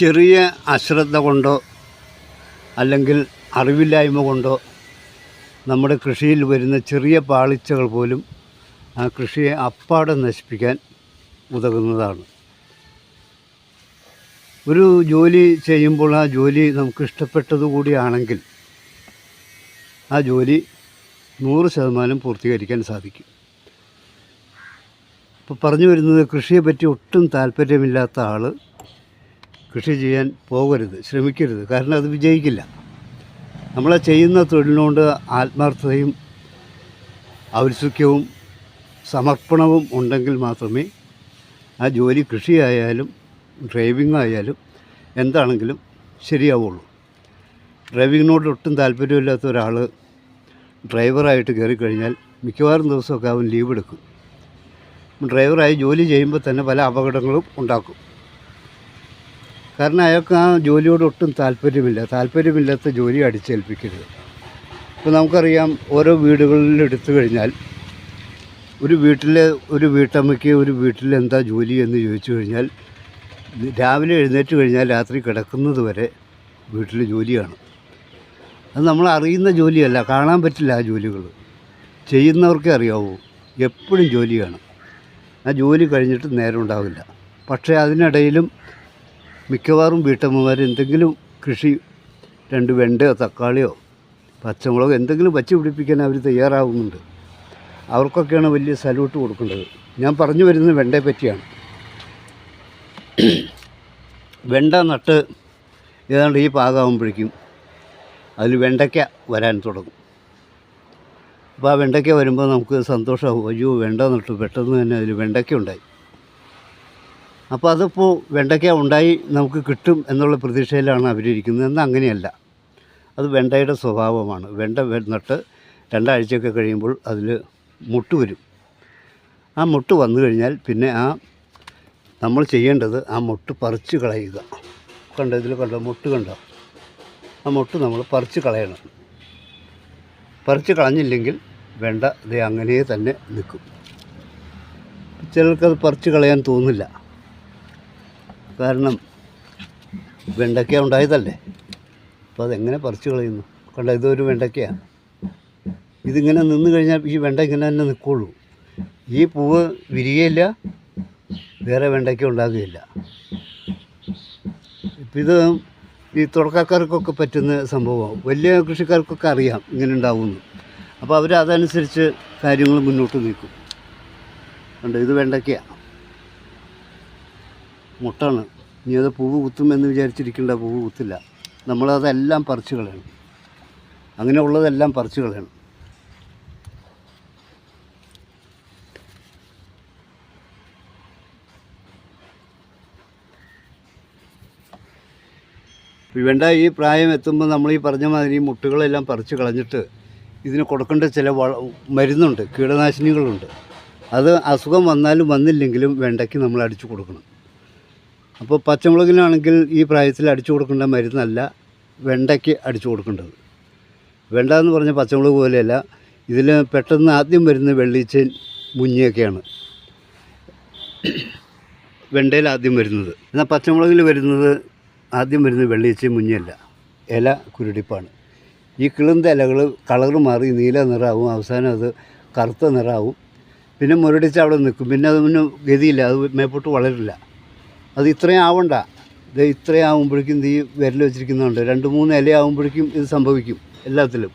ചെറിയ അശ്രദ്ധ കൊണ്ടോ അല്ലെങ്കിൽ അറിവില്ലായ്മ കൊണ്ടോ നമ്മുടെ കൃഷിയിൽ വരുന്ന ചെറിയ പാളിച്ചകൾ പോലും ആ കൃഷിയെ അപ്പാടെ നശിപ്പിക്കാൻ ഉതകുന്നതാണ്. ഒരു ജോലി ചെയ്യുമ്പോൾ ആ ജോലി നമുക്ക് ഇഷ്ടപ്പെട്ടതുകൂടിയാണെങ്കിൽ ആ ജോലി നൂറ് ശതമാനം പൂർത്തീകരിക്കാൻ സാധിക്കും. ഇപ്പോൾ പറഞ്ഞു വരുന്നത് കൃഷിയെ പറ്റി ഒട്ടും താല്പര്യമില്ലാത്ത ആൾ കൃഷി ചെയ്യാൻ പോകരുത് ശ്രമിക്കരുത്. കാരണം അത് വിജയിക്കില്ല. നമ്മളെ ചെയ്യുന്ന തൊഴിലിനോട് ആത്മാർത്ഥതയും ഔത്സുഖ്യവും സമർപ്പണവും ഉണ്ടെങ്കിൽ മാത്രമേ ആ ജോലി കൃഷിയായാലും ഡ്രൈവിംഗ് ആയാലും എന്താണെങ്കിലും ശരിയാവുള്ളൂ. ഡ്രൈവിങ്ങിനോട് ഒട്ടും താല്പര്യമില്ലാത്ത ഒരാൾ ഡ്രൈവറായിട്ട് കയറി കഴിഞ്ഞാൽ മിക്കവാറും ദിവസമൊക്കെ അവൻ ലീവ് എടുക്കും ഡ്രൈവറായി ജോലി ചെയ്യുമ്പോൾ തന്നെ പല അപകടങ്ങളും ഉണ്ടാക്കും. കാരണം അയാൾക്ക് ആ ജോലിയോട് ഒട്ടും താല്പര്യമില്ല. താല്പര്യമില്ലാത്ത ജോലി അടിച്ചേൽപ്പിക്കരുത്. ഇപ്പോൾ നമുക്കറിയാം ഓരോ വീടുകളിൽ എടുത്തു കഴിഞ്ഞാൽ ഒരു വീട്ടിലെ ഒരു വീട്ടമ്മയ്ക്ക് ഒരു വീട്ടിൽ എന്താ ജോലി എന്ന് ചോദിച്ചു കഴിഞ്ഞാൽ രാവിലെ എഴുന്നേറ്റ് കഴിഞ്ഞാൽ രാത്രി കിടക്കുന്നത് വരെ വീട്ടിൽ ജോലിയാണ്. അത് നമ്മൾ അറിയുന്ന ജോലിയല്ല കാണാൻ പറ്റില്ല ആ ജോലികൾ. ചെയ്യുന്നവർക്കേ അറിയാവൂ എപ്പോഴും ജോലിയാണ്. ആ ജോലി കഴിഞ്ഞിട്ട് നേരം ഉണ്ടാവില്ല. പക്ഷേ അതിനിടയിലും മിക്കവാറും വീട്ടമ്മമാർ എന്തെങ്കിലും കൃഷി രണ്ട് വെണ്ടയോ തക്കാളിയോ പച്ചമുളകോ എന്തെങ്കിലും വച്ച് പിടിപ്പിക്കാൻ അവർ തയ്യാറാവുന്നുണ്ട്. അവർക്കൊക്കെയാണ് വലിയ സല്യൂട്ട് കൊടുക്കേണ്ടത്. ഞാൻ പറഞ്ഞു വരുന്നത് വെണ്ടയെ പറ്റിയാണ്. വെണ്ട നട്ട് ഏതാണ്ട് ഈ പാകമാകുമ്പോഴേക്കും അതിൽ വെണ്ടയ്ക്ക വരാൻ തുടങ്ങും. അപ്പോൾ ആ വെണ്ടയ്ക്ക വരുമ്പോൾ നമുക്ക് സന്തോഷമാകും അയ്യോ വെണ്ട നട്ടു. പെട്ടെന്ന് തന്നെ അതിൽ വെണ്ടയ്ക്ക ഉണ്ടായി. അപ്പോൾ അതിപ്പോൾ വെണ്ടയ്ക്ക ഉണ്ടായി നമുക്ക് കിട്ടും എന്നുള്ള പ്രതീക്ഷയിലാണ് അവരിയ്ക്കുന്നത് എന്നാൽ അങ്ങനെയല്ല. അത് വെണ്ടയുടെ സ്വഭാവമാണ്. വെണ്ട വന്നിട്ട് നട്ട് രണ്ടാഴ്ചയൊക്കെ കഴിയുമ്പോൾ അതിൽ മുട്ട് വരും. ആ മുട്ട് വന്നു കഴിഞ്ഞാൽ പിന്നെ ആ നമ്മൾ ചെയ്യേണ്ടത് ആ മുട്ട് പറിച്ച് കളയുക. കണ്ടോ? ഇതിൽ കണ്ടോ? മുട്ട് കണ്ടോ? ആ മുട്ട് നമ്മൾ പറിച്ച് കളയണം. പറിച്ച് കളഞ്ഞില്ലെങ്കിൽ വെണ്ട ഇത് അങ്ങനെ തന്നെ നിൽക്കും. ചിലർക്കത് പറിച്ച് കളയാൻ തോന്നില്ല. കാരണം വെണ്ടയ്ക്ക ഉണ്ടായതല്ലേ? അപ്പോൾ അതെങ്ങനെ പറിച്ചു കളയുന്നു? കണ്ട ഇതൊരു വെണ്ടയ്ക്കയാണ്. ഇതിങ്ങനെ നിന്ന് കഴിഞ്ഞാൽ ഈ വെണ്ട ഇങ്ങനെ തന്നെ നിൽക്കുള്ളൂ. ഈ പൂവ് വിരികയില്ല വേറെ വെണ്ടയ്ക്ക ഉണ്ടാകുകയില്ല. ഇപ്പം ഇത് ഈ തുടക്കക്കാർക്കൊക്കെ പറ്റുന്ന സംഭവമാണ്. വലിയ കൃഷിക്കാർക്കൊക്കെ അറിയാം ഇങ്ങനെ ഉണ്ടാവുമെന്ന്. അപ്പോൾ അവർ അതനുസരിച്ച് കാര്യങ്ങൾ മുന്നോട്ട് നീക്കും. കണ്ടോ ഇത് വെണ്ടയ്ക്കയാണ്. മുട്ടാണ്. ഇനി അത് പൂവ് കുത്തുമെന്ന് വിചാരിച്ചിരിക്കേണ്ട പൂവ് കുത്തില്ല. നമ്മളതെല്ലാം പറിച്ചു കളയണം അങ്ങനെ ഉള്ളതെല്ലാം പറിച്ച് കളയണം ഈ ഈ പ്രായം എത്തുമ്പോൾ നമ്മൾ ഈ പറഞ്ഞ മാതിരി മുട്ടുകളെല്ലാം പറിച്ച് കളഞ്ഞിട്ട് ഇതിന് കൊടുക്കേണ്ട ചില വള മരുന്നുണ്ട് കീടനാശിനികളുണ്ട്. അത് അസുഖം വന്നാലും വന്നില്ലെങ്കിലും വെണ്ടയ്ക്ക് നമ്മൾ അടിച്ചു കൊടുക്കണം. അപ്പോൾ പച്ചമുളകിനാണെങ്കിൽ ഈ പ്രായത്തിൽ അടിച്ചു കൊടുക്കേണ്ട മരുന്നല്ല വെണ്ടയ്ക്ക് അടിച്ചു കൊടുക്കേണ്ടത്. വെണ്ട എന്ന് പറഞ്ഞ പച്ചമുളക് പോലെയല്ല ഇതിൽ പെട്ടെന്ന് ആദ്യം വരുന്ന വെള്ളീച്ചൻ മുഞ്ഞിയൊക്കെയാണ്. വെണ്ടയിൽ ആദ്യം വരുന്നത്. എന്നാൽ പച്ചമുളകിൽ വരുന്നത് ആദ്യം വരുന്ന വെള്ളീച്ച മുഞ്ഞിയല്ല ഇല കുരുടിപ്പാണ്. ഈ കിളുന്ത ഇലകൾ കളർ മാറി നീല നിറാവും അവസാനം അത് കറുത്ത നിറാവും. പിന്നെ മുരടിച്ച് അവിടെ നിൽക്കും. പിന്നെ അതിന് ഗതിയില്ല അത് മേപ്പോട്ട് വളരില്ല. അത് ഇത്രയും ആവണ്ട. ഇത് ഇത്രയും ആകുമ്പോഴേക്കും ഈ വിരൽ വെച്ചിരിക്കുന്നുണ്ട്. രണ്ട് മൂന്ന് ഇല ആകുമ്പോഴേക്കും ഇത് സംഭവിക്കും എല്ലാത്തിലും.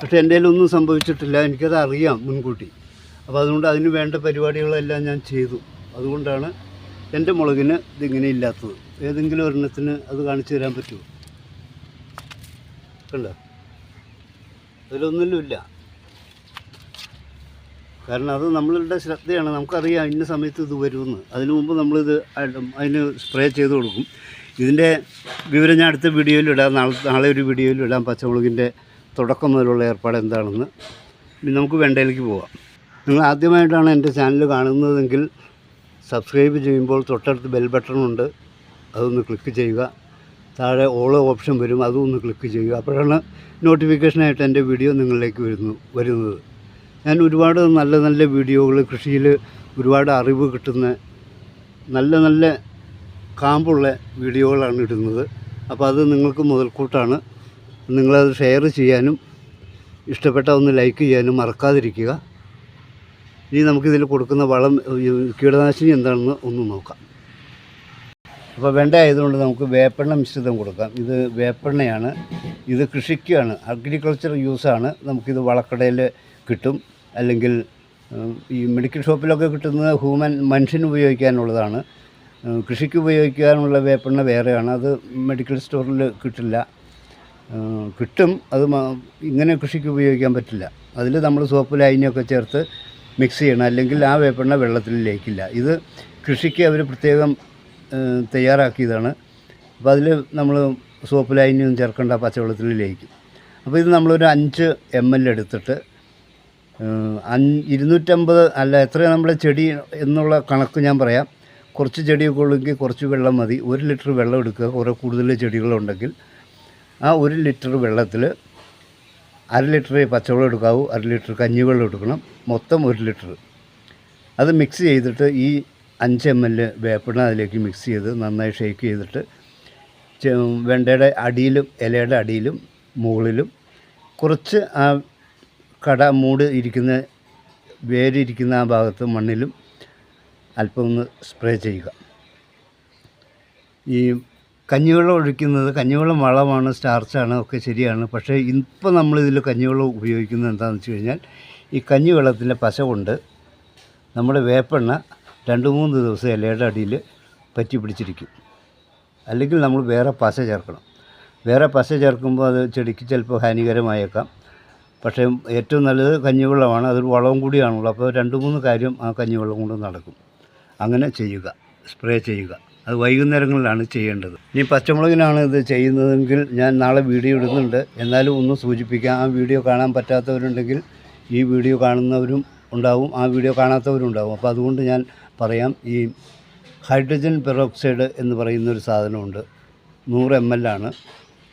പക്ഷേ എന്റെ ഒന്നും സംഭവിച്ചിട്ടില്ല. എനിക്കത് അറിയാം മുൻകൂട്ടി. അപ്പോൾ അതുകൊണ്ട് അതിന് വേണ്ട പരിപാടികളെല്ലാം ഞാൻ ചെയ്തു. അതുകൊണ്ടാണ് എന്റെ മുളകിന് ഇതിങ്ങനെ ഇല്ലാത്തത്. ഏതെങ്കിലും ഒരെണ്ണത്തിന് അത് കാണിച്ചു തരാൻ പറ്റുമോ? കണ്ടോ? അതിലൊന്നിലുമില്ല കാരണം അത് നമ്മളുടെ ശ്രദ്ധയാണ്. നമുക്കറിയാം ഇന്ന സമയത്ത് ഇത് വരുമെന്ന്. അതിനു മുമ്പ് നമ്മളിത് അതിന് സ്പ്രേ ചെയ്ത് കൊടുക്കും. ഇതിന്റെ വിവരം ഞാൻ അടുത്ത വീഡിയോയിൽ ഇടാം. നാളെ നാളെ ഒരു വീഡിയോയിൽ ഇടാം. പച്ചമുളകിന്റെ തുടക്കം മുതലുള്ള ഏർപ്പാട് എന്താണെന്ന്. ഇനി നമുക്ക് വെണ്ടയിലേക്ക് പോവാം. നിങ്ങൾ ആദ്യമായിട്ടാണ് എന്റെ ചാനൽ കാണുന്നതെങ്കിൽ സബ്സ്ക്രൈബ് ചെയ്യുമ്പോൾ തൊട്ടടുത്ത് ബെൽ ബട്ടൺ ഉണ്ട് അതൊന്ന് ക്ലിക്ക് ചെയ്യുക. താഴെ ഓളോ ഓപ്ഷൻ വരും. അതും ഒന്ന് ക്ലിക്ക് ചെയ്യുക. അപ്പോഴാണ് നോട്ടിഫിക്കേഷനായിട്ട് എന്റെ വീഡിയോ നിങ്ങളിലേക്ക് വരുന്നു വരുന്നത്. ഞാൻ ഒരുപാട് നല്ല നല്ല വീഡിയോകൾ കൃഷിയിൽ ഒരുപാട് അറിവ് കിട്ടുന്ന നല്ല നല്ല കാമ്പുള്ള വീഡിയോകളാണ് ഇടുന്നത്. അപ്പോൾ അത് നിങ്ങൾക്ക് മുതൽക്കൂട്ടാണ്. നിങ്ങളത് ഷെയർ ചെയ്യാനും ഇഷ്ടപ്പെട്ട ഒന്ന് ലൈക്ക് ചെയ്യാനും മറക്കാതിരിക്കുക. ഇനി നമുക്കിതിൽ കൊടുക്കുന്ന വളം കീടനാശിനി എന്താണെന്ന് ഒന്ന് നോക്കാം. അപ്പോൾ വെണ്ട ആയതുകൊണ്ട് നമുക്ക് വേപ്പെണ്ണ മിശ്രിതം കൊടുക്കാം. ഇത് വേപ്പെണ്ണയാണ്. ഇത് കൃഷിക്കാണ്. അഗ്രികൾച്ചർ യൂസാണ്. നമുക്കിത് വളക്കടയിൽ കിട്ടും. അല്ലെങ്കിൽ ഈ മെഡിക്കൽ ഷോപ്പിലൊക്കെ കിട്ടുന്നത് ഹ്യൂമൻ മനുഷ്യന് ഉപയോഗിക്കാനുള്ളതാണ്. കൃഷിക്ക് ഉപയോഗിക്കാനുള്ള വേപ്പെണ്ണ വേറെയാണ്. അത് മെഡിക്കൽ സ്റ്റോറിൽ കിട്ടില്ല. കിട്ടും. അത് ഇങ്ങനെ കൃഷിക്ക് ഉപയോഗിക്കാൻ പറ്റില്ല. അതിൽ നമ്മൾ സോപ്പ് ലൈനൊക്കെ ചേർത്ത് മിക്സ് ചെയ്യണം. അല്ലെങ്കിൽ ആ വേപ്പെണ്ണ വെള്ളത്തിൽ ലയിക്കില്ല. ഇത് കൃഷിക്ക് അവർ പ്രത്യേകം തയ്യാറാക്കിയതാണ്. അപ്പോൾ അതിൽ നമ്മൾ സോപ്പ് ലൈനൊന്നും ചേർക്കേണ്ട പച്ചവെള്ളത്തിൽ ലയിക്കും. അപ്പോൾ ഇത് നമ്മളൊരു അഞ്ച് എം എൽ എടുത്തിട്ട് ഇരുന്നൂറ്റമ്പത് അല്ല എത്ര നമ്മുടെ ചെടി എന്നുള്ള കണക്ക് ഞാൻ പറയാം. കുറച്ച് ചെടിയൊക്കെ ഉള്ളെങ്കിൽ കുറച്ച് വെള്ളം മതി. ഒരു ലിറ്റർ വെള്ളം എടുക്കുക കുറേ കൂടുതൽ ചെടികളുണ്ടെങ്കിൽ. ആ ഒരു ലിറ്റർ വെള്ളത്തിൽ അര ലിറ്റർ പച്ചവെള്ളം എടുക്കാവൂ അര ലിറ്റർ കഞ്ഞിവെള്ളം എടുക്കണം മൊത്തം ഒരു ലിറ്റർ. അത് മിക്സ് ചെയ്തിട്ട് ഈ അഞ്ച് എം എൽ വേപ്പിണ്ണ അതിലേക്ക് മിക്സ് ചെയ്ത് നന്നായി ഷേക്ക് ചെയ്തിട്ട് വെണ്ടയുടെ അടിയിലും ഇലയുടെ അടിയിലും മുകളിലും കുറച്ച് ആ കട മൂട് ഇരിക്കുന്ന വേരിരിക്കുന്ന ആ ഭാഗത്ത് മണ്ണിലും അല്പം ഒന്ന് സ്പ്രേ ചെയ്യുക. ഈ കഞ്ഞിവെള്ളം ഒഴിക്കുന്നത് കഞ്ഞിവെള്ളം വളമാണ് സ്റ്റാർച്ചാണ് ഒക്കെ ശരിയാണ്. പക്ഷേ ഇപ്പോൾ നമ്മളിതിൽ കഞ്ഞിവെള്ളം ഉപയോഗിക്കുന്നത് എന്താണെന്ന് വെച്ച് കഴിഞ്ഞാൽ ഈ കഞ്ഞിവെള്ളത്തിന്റെ പശ കൊണ്ട് നമ്മുടെ വേപ്പെണ്ണ രണ്ട് മൂന്ന് ദിവസം ഇലയുടെ അടിയിൽ പറ്റി പിടിച്ചിരിക്കും. അല്ലെങ്കിൽ നമ്മൾ വേറെ പശ ചേർക്കണം. വേറെ പശ ചേർക്കുമ്പോൾ അത് ചെടിക്ക് ചിലപ്പോൾ ഹാനികരമായേക്കാം. പക്ഷേ ഏറ്റവും നല്ലത് കഞ്ഞിവെള്ളമാണ്. അതൊരു വളവും കൂടിയാണല്ലോ അപ്പോൾ രണ്ട് മൂന്ന് കാര്യം ആ കഞ്ഞിവെള്ളം കൊണ്ട് നടക്കും. അങ്ങനെ ചെയ്യുക. സ്പ്രേ ചെയ്യുക. അത് വൈകുന്നേരങ്ങളിലാണ് ചെയ്യേണ്ടത്. ഇനി പച്ചമുളകിനാണ് ഇത് ചെയ്യുന്നതെങ്കിൽ ഞാൻ നാളെ വീഡിയോ ഇടുന്നുണ്ട്. എന്നാലും ഒന്ന് സൂചിപ്പിക്കാം. ആ വീഡിയോ കാണാൻ പറ്റാത്തവരുണ്ടെങ്കിൽ ഈ വീഡിയോ കാണുന്നവരും ഉണ്ടാവും. ആ വീഡിയോ കാണാത്തവരും ഉണ്ടാവും. അപ്പോൾ അതുകൊണ്ട് ഞാൻ പറയാം ഈ ഹൈഡ്രജൻ പെറോക്സൈഡ് എന്ന് പറയുന്നൊരു സാധനമുണ്ട്. നൂറ് എം എൽ ആണ്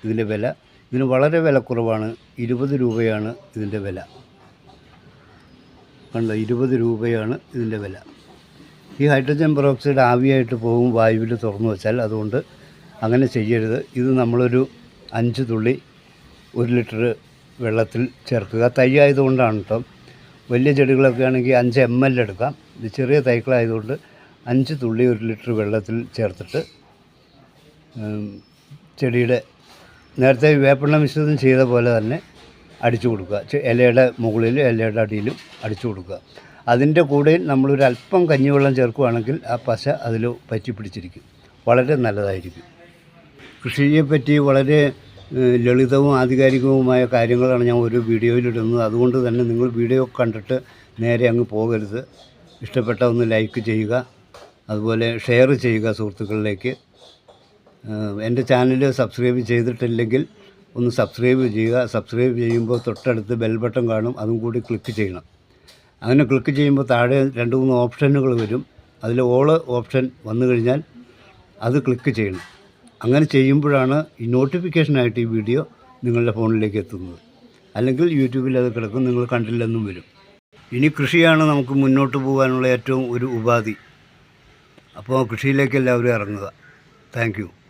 ഇതിന്റെ വില. ഇതിന് വളരെ വില കുറവാണ് ഇരുപത് രൂപയാണ് ഇതിന്റെ വില. കണ്ടോ? ഇരുപത് രൂപയാണ് ഇതിന്റെ വില. ഈ ഹൈഡ്രജൻ പെറോക്സൈഡ് ആവിയായിട്ട് പോകും വായുവിൽ തുറന്നു വെച്ചാൽ അതുകൊണ്ട് അങ്ങനെ ചെയ്യരുത്. ഇത് നമ്മളൊരു അഞ്ച് തുള്ളി ഒരു ലിറ്റർ വെള്ളത്തിൽ ചേർക്കുക. തൈ ആയതുകൊണ്ടാണ് കേട്ടോ. വലിയ ചെടികളൊക്കെ ആണെങ്കിൽ അഞ്ച് എം എൽ എടുക്കാം. ഇത് ചെറിയ തൈക്കളായതുകൊണ്ട് അഞ്ച് തുള്ളി ഒരു ലിറ്റർ വെള്ളത്തിൽ ചേർത്തിട്ട് ചെടിയുടെ നേരത്തെ വേപ്പെണ്ണ മിശ്രിതം ചെയ്ത പോലെ തന്നെ അടിച്ചു കൊടുക്കുക. ഇലയുടെ മുകളിലും ഇലയുടെ അടിയിലും അടിച്ചു കൊടുക്കുക. അതിന്റെ കൂടെ നമ്മളൊരു അല്പം കഞ്ഞിവെള്ളം ചേർക്കുകയാണെങ്കിൽ ആ പശ അതിൽ പറ്റി പിടിച്ചിരിക്കും. വളരെ നല്ലതായിരിക്കും. കൃഷിയെപ്പറ്റി വളരെ ലളിതവും ആധികാരികവുമായ കാര്യങ്ങളാണ് ഞാൻ ഒരു വീഡിയോയിലിടുന്നത്. അതുകൊണ്ട് തന്നെ നിങ്ങൾ വീഡിയോ കണ്ടിട്ട് നേരെ അങ്ങ് പോകരുത്. ഇഷ്ടപ്പെട്ട ഒന്ന് ലൈക്ക് ചെയ്യുക. അതുപോലെ ഷെയർ ചെയ്യുക സുഹൃത്തുക്കളിലേക്ക്. എന്റെ ചാനൽ സബ്സ്ക്രൈബ് ചെയ്തിട്ടില്ലെങ്കിൽ ഒന്ന് സബ്സ്ക്രൈബ് ചെയ്യുക. സബ്സ്ക്രൈബ് ചെയ്യുമ്പോൾ തൊട്ടടുത്ത് ബെൽ ബട്ടൺ കാണും. അതും കൂടി ക്ലിക്ക് ചെയ്യണം. അങ്ങനെ ക്ലിക്ക് ചെയ്യുമ്പോൾ താഴെ രണ്ട് മൂന്ന് ഓപ്ഷനുകൾ വരും. അതിൽ ഓൾ ഓപ്ഷൻ വന്നു കഴിഞ്ഞാൽ അത് ക്ലിക്ക് ചെയ്യണം. അങ്ങനെ ചെയ്യുമ്പോഴാണ് ഈ നോട്ടിഫിക്കേഷനായിട്ട് ഈ വീഡിയോ നിങ്ങളുടെ ഫോണിലേക്ക് എത്തുന്നത്. അല്ലെങ്കിൽ യൂട്യൂബിൽ അത് കിടക്കും നിങ്ങൾ കണ്ടില്ലെന്നും വരും. ഇനി കൃഷിയാണ് നമുക്ക് മുന്നോട്ട് പോകാനുള്ള ഏറ്റവും ഒരു ഉപാധി. അപ്പോൾ കൃഷിയിലേക്ക് എല്ലാവരും ഇറങ്ങുക. താങ്ക്